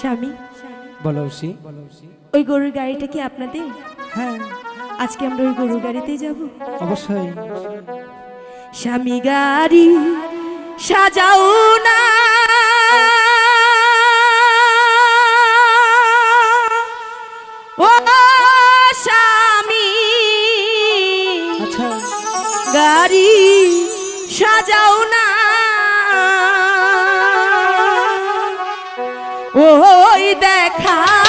স্বামী। বলো সি ওই গরুর গাড়িটা কি আপনাদের? হ্যাঁ। আজকে আমরা ওই গরুর গাড়িতেই যাব। অবশ্যই। স্বামী গাড়ি সাজাও না। ও স্বামী আচ্ছা। গাড়ি সাজাও না। ওই দেখা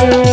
Thank you.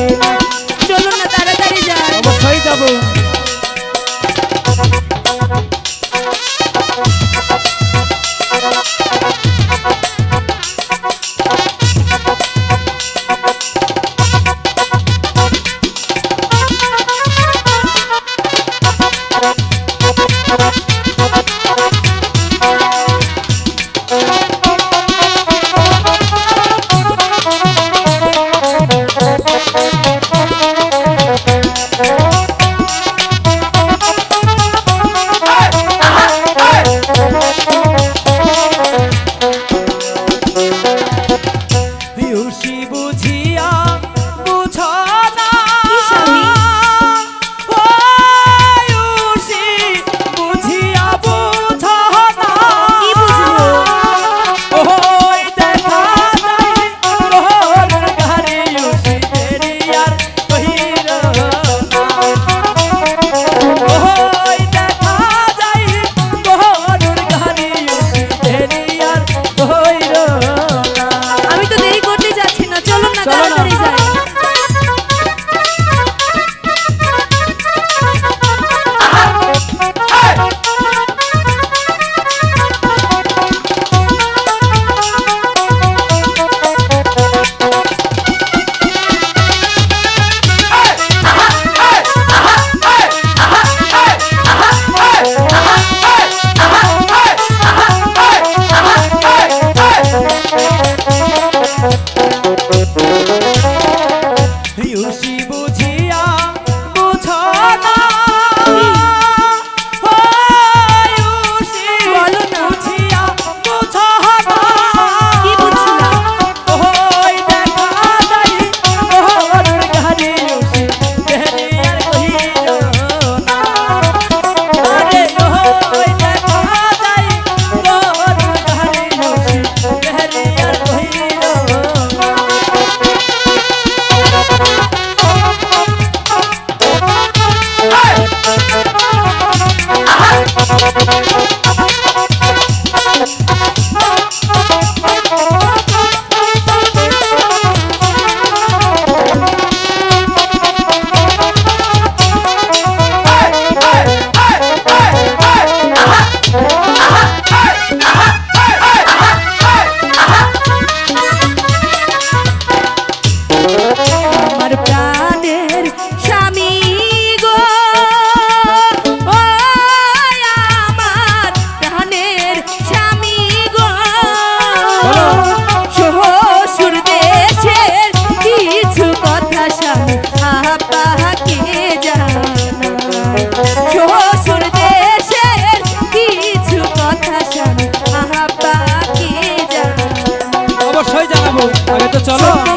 চলো।